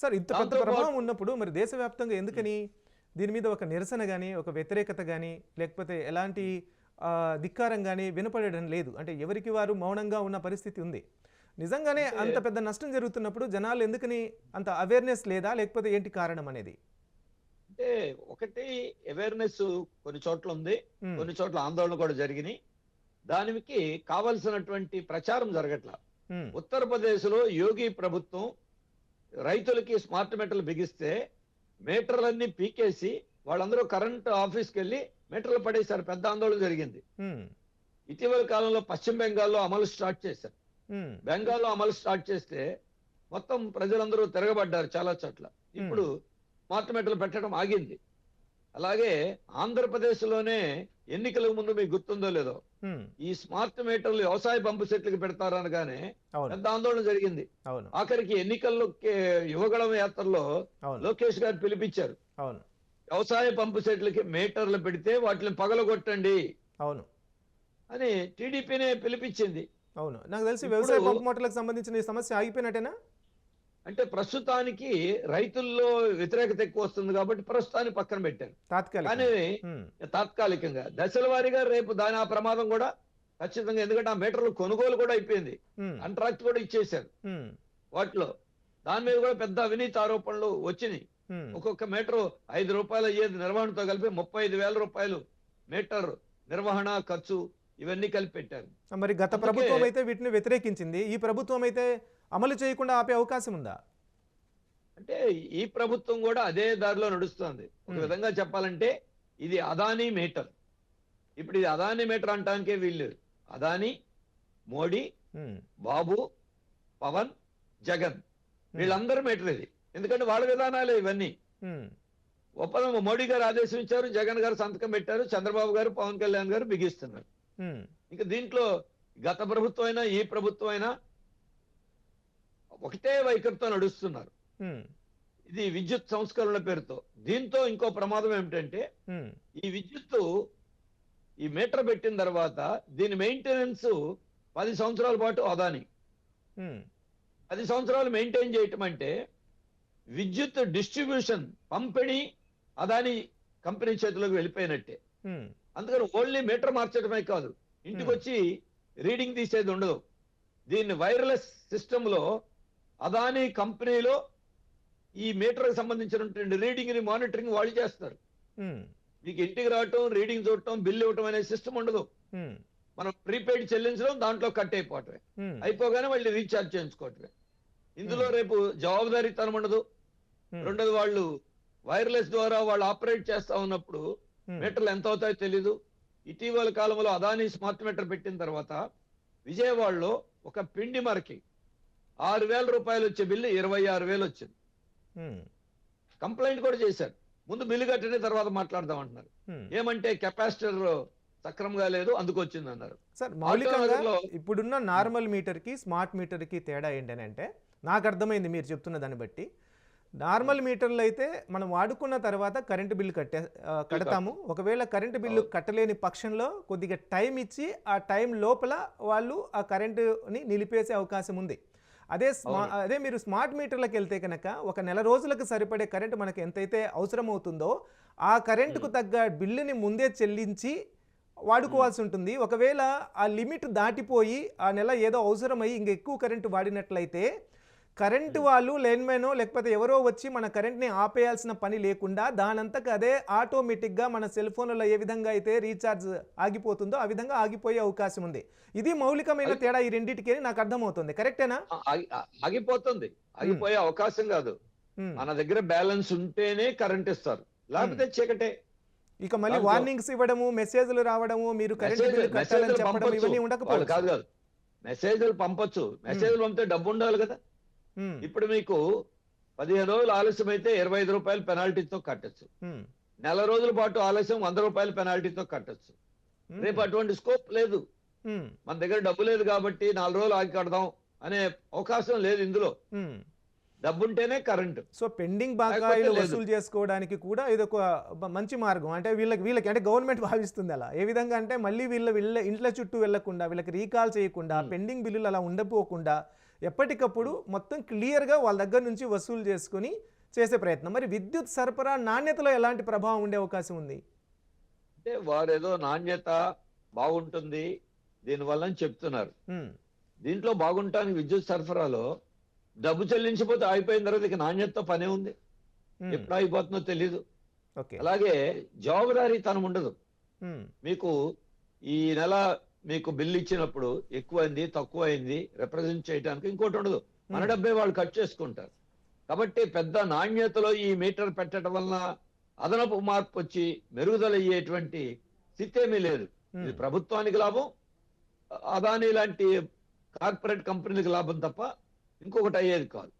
Sir ఇంత పెద్ద ప్రభావం ఉన్నప్పుడు మరి దేశవ్యాప్తంగా ఎందుకని దీని మీద ఒక నిరసన కానీ ఒక వ్యతిరేకత కానీ లేకపోతే ఎలాంటి ధిక్కారం కానీ వినపడడం లేదు. అంటే ఎవరికి వారు మౌనంగా ఉన్న పరిస్థితి ఉంది. నిజంగానే అంత పెద్ద నష్టం జరుగుతున్నప్పుడు జనాలు ఎందుకని అంత అవేర్నెస్ లేదా లేకపోతే ఏంటి కారణం అనేది? అంటే ఒకటి అవేర్నెస్ కొన్ని చోట్ల ఉంది. కొన్ని చోట్ల ఆందోళన కూడా జరిగినాయి. దానికి కావలసినటువంటి ప్రచారం జరగట్ల. ఉత్తరప్రదేశ్లో యోగి ప్రభుత్వం రైతులకి స్మార్ట్ మీటర్లు బిగిస్తే మీటర్లన్నీ పీకేసి వాళ్ళందరూ కరెంట్ ఆఫీస్కి వెళ్ళి మీటర్లు పడేశారు. పెద్ద ఆందోళన జరిగింది. ఇటీవల కాలంలో పశ్చిమ బెంగాల్లో అమలు స్టార్ట్ చేశారు. బెంగాల్లో అమలు స్టార్ట్ చేస్తే మొత్తం ప్రజలందరూ తిరగబడ్డారు చాలా చోట్ల. ఇప్పుడు స్మార్ట్ మీటర్లు పెట్టడం ఆగింది. అలాగే ఆంధ్రప్రదేశ్లోనే ఎన్నికలకు ముందు మీకు గుర్తుందో లేదో ఈ స్మార్ట్ మీటర్లు వ్యవసాయ పంపు సెట్లకు పెడతారు అనగానే అవును. పెద్ద ఆందోళన జరిగింది. అవును. ఆఖరికి ఎన్నికల్లో యువగళం యాత్రలో లోకేష్ గారు పిలిపించారు. అవును. వ్యవసాయ పంపు సెట్లకి మీటర్లు పెడితే వాటిని పగలగొట్టండి. అవును. అని టీడీపీనే పిలిపించింది. అవును. నాకు తెలిసి వ్యవసాయ పంపు మోటార్లకు సంబంధించిన ఈ సమస్య ఆగిపోయినట్టేనా? అంటే ప్రస్తుతానికి రైతుల్లో వ్యతిరేకత ఎక్కువ వస్తుంది కాబట్టి ప్రస్తుతానికి పక్కన పెట్టారు. కానీ తాత్కాలికంగా దశల వారీగా రేపు దాని ఆ ప్రమాదం కూడా ఖచ్చితంగా ఎందుకంటే ఆ మీటర్లు కొనుగోలు కూడా అయిపోయింది. కాంట్రాక్ట్ కూడా ఇచ్చేశారు. వాటిలో దాని మీద కూడా పెద్ద అవినీతి ఆరోపణలు వచ్చినాయి. ఒక్కొక్క మీటర్ ఐదు రూపాయలు అయ్యేది నిర్వహణతో కలిపి ముప్పై ఐదు వేల రూపాయలు మీటర్ నిర్వహణ ఖర్చు ఇవన్నీ కలిపి పెట్టారు. మరి గత ప్రభుత్వం అయితే వీటిని వ్యతిరేకించింది. ఈ ప్రభుత్వం అయితే అమలు చేయకుండా ఆపే అవకాశం ఉందా? అంటే ఈ ప్రభుత్వం కూడా అదే దారిలో నడుస్తుంది. ఒక. విధంగా చెప్పాలంటే ఇది అదానీ మీటర్. ఇప్పుడు ఇది అదానీ మీటర్ అంటానికే వీళ్ళు అదానీ మోడీ బాబు పవన్ జగన్. వీళ్ళందరూ మీటర్ ఇది. ఎందుకంటే వాళ్ళ విధానాలే ఇవన్నీ. ఒప్పందం మోడీ గారు ఆదేశించారు జగన్ గారు సంతకం పెట్టారు చంద్రబాబు గారు పవన్ కళ్యాణ్ గారు బిగిస్తున్నారు. ఇంకా దీంట్లో గత ప్రభుత్వం అయినా ఈ ప్రభుత్వం అయినా ఒకటే వైఖరితో నడుస్తున్నారు. ఇది విద్యుత్ సంస్కరణల పేరుతో. దీంతో ఇంకో ప్రమాదం ఏమిటంటే ఈ విద్యుత్తు ఈ మీటర్ పెట్టిన తర్వాత దీని మెయింటెనెన్స్ పది సంవత్సరాల పాటు అదాని పది సంవత్సరాలు మెయింటైన్ చేయటం అంటే విద్యుత్ డిస్ట్రిబ్యూషన్ పంపిణీ అదాని కంపెనీ చేతిలోకి వెళ్ళిపోయినట్టే. అందుకని ఓన్లీ మీటర్ మార్చడమే కాదు. ఇంటికి. వచ్చి రీడింగ్ తీసేది ఉండదు. దీన్ని వైర్లెస్ సిస్టమ్లో అదానీ కంపెనీలో ఈ మీటర్ సంబంధించినటువంటి రీడింగ్ని మానిటరింగ్ వాళ్ళు చేస్తారు మీకు ఇంటికి రావటం రీడింగ్ చూడటం బిల్ ఇవ్వటం అనే సిస్టమ్ ఉండదు. మనం ప్రీపెయిడ్ చెల్లించడం దాంట్లో కట్ అయిపోవటమే. అయిపోగానే మళ్ళీ రీఛార్జ్ చేయించుకోవటమే. ఇందులో రేపు జవాబుదారీతనం ఉండదు. రెండోది వాళ్ళు వైర్లెస్ ద్వారా వాళ్ళు ఆపరేట్ చేస్తా ఉన్నప్పుడు మీటర్లు ఎంత అవుతాయో తెలీదు. ఇటీవల కాలంలో అదానీ స్మార్ట్ మీటర్ పెట్టిన తర్వాత విజయవాడలో ఒక పిండి మరకి ఆరు వేల రూపాయలు వచ్చే బిల్లు ఇరవై ఆరు వేలు వచ్చింది. కంప్లైంట్ కూడా చేశారు. ముందు బిల్లు కట్టిన తర్వాత మాట్లాడదాం అంటున్నారు. ఏమంటే కెపాసిటర్ సక్రమంగా లేదు అందుకు వచ్చింది అన్నారు. సార్ మౌలికంగా ఇప్పుడున్న నార్మల్ మీటర్కి స్మార్ట్ మీటర్కి తేడా ఏంటని అంటే నాకు అర్థమైంది మీరు చెప్తున్న దాన్ని బట్టి. నార్మల్ మీటర్లు అయితే మనం వాడుకున్న తర్వాత కరెంటు బిల్లు కట్టే కడతాము. ఒకవేళ కరెంటు బిల్లు కట్టలేని పక్షంలో కొద్దిగా టైం ఇచ్చి ఆ టైం లోపల వాళ్ళు ఆ కరెంటుని నిలిపేసే అవకాశం ఉంది. అదే స్మా. అదే మీరు స్మార్ట్ మీటర్లకు వెళ్తే కనుక ఒక నెల రోజులకు సరిపడే కరెంటు మనకు ఎంతైతే అవసరం అవుతుందో ఆ కరెంటుకు తగ్గ బిల్లుని ముందే చెల్లించి వాడుకోవాల్సి ఉంటుంది. ఒకవేళ ఆ లిమిట్ దాటిపోయి ఆ నెల ఏదో అవసరమై ఇంక ఎక్కువ కరెంటు వాడినట్లయితే కరెంటు వాళ్ళు లైన్మెనో లేకపోతే ఎవరో వచ్చి మన కరెంట్ని ఆపేయాల్సిన పని లేకుండా దానంతకు అదే ఆటోమేటిక్గా మన సెల్ ఫోన్లలో ఏ విధంగా అయితే రీఛార్జ్ ఆగిపోతుందో ఆ విధంగా ఆగిపోయే అవకాశం ఉంది. ఇది మౌలికమైన తేడా ఈ రెండింటికి నాకు అర్థమవుతుంది. కరెక్టేనా? ఆగిపోతుంది. ఆగిపోయే అవకాశం కాదు. ఉమ్. మన దగ్గర బ్యాలెన్స్ ఉంటేనే కరెంట్ ఇస్తారు. లేకపోతే చీకటే. ఇక మళ్ళీ వార్నింగ్స్ ఇవ్వడము మెసేజ్లు రావడము మీరు కరెంట్ బిల్లు కట్టాలని చెప్పడం. ఇవన్నీ ఉండకపోవచ్చు. కాదు కాదు. మెసేజ్లు పంపొచ్చు. మెసేజ్లు పంపితే డబ్బు ఉండాలి కదా. ఇప్పుడు మీకు పదిహేను రోజులు ఆలస్యం అయితే ఇరవై ఐదు రూపాయలు పెనాల్టీతో కట్టొచ్చు. నెల రోజుల పాటు ఆలస్యం వంద రూపాయల పెనాల్టీతో కట్టొచ్చు. రేపు అటువంటి స్కోప్ లేదు. మన దగ్గర డబ్బు లేదు కాబట్టి నాలుగు రోజులు ఆగి కడదాం అనే అవకాశం లేదు ఇందులో. ఉమ్. డబ్బు ఉంటేనే కరెంటు. సో పెండింగ్ బకాయిలు లేదు. వసూలు చేసుకోవడానికి కూడా ఇది ఒక మంచి మార్గం. అంటే వీళ్ళకి వీళ్ళకి అంటే గవర్నమెంట్ భావిస్తుంది అలా. ఏ విధంగా అంటే మళ్ళీ వీళ్ళ వీళ్ళ ఇంట్ల చుట్టూ వెళ్ళకుండా వీళ్ళకి రీకాల్ చేయకుండా. పెండింగ్ బిల్లులు అలా ఉండపోకుండా ఎప్పటికప్పుడు మొత్తం క్లియర్గా వాళ్ళ దగ్గర నుంచి వసూలు చేసుకుని చేసే ప్రయత్నం. మరి విద్యుత్ సరఫరా నాణ్యతలో ఎలాంటి ప్రభావం ఉండే అవకాశం ఉంది? అంటే వారేదో నాణ్యత బాగుంటుంది దీనివల్ల చెప్తున్నారు. దీంట్లో బాగుంటానికి విద్యుత్ సరఫరాలో డబ్బు చెల్లించిపోతే అయిపోయిన తర్వాత ఇక నాణ్యతతో పనే ఉంది. ఎప్పుడు అయిపోతుందో తెలియదు ఓకే. అలాగే జవాబుదారీతనం ఉండదు. మీకు ఈ నెల మీకు బిల్లు ఇచ్చినప్పుడు ఎక్కువైంది తక్కువైంది రిప్రజెంట్ చేయడానికి ఇంకోటి ఉండదు. మన ఉమ్, డబ్బే వాళ్ళు కట్ చేసుకుంటారు. కాబట్టి పెద్ద నాణ్యతలో ఈ మీటర్ పెట్టడం వలన అదనపు మార్పు వచ్చి మెరుగుదల అయ్యేటువంటి స్థితి ఏమీ లేదు ఇది ఉమ్. ప్రభుత్వానికి లాభం అదానీ లాంటి కార్పొరేట్ కంపెనీలకు లాభం తప్ప ఇంకొకటి అయ్యేది కాదు.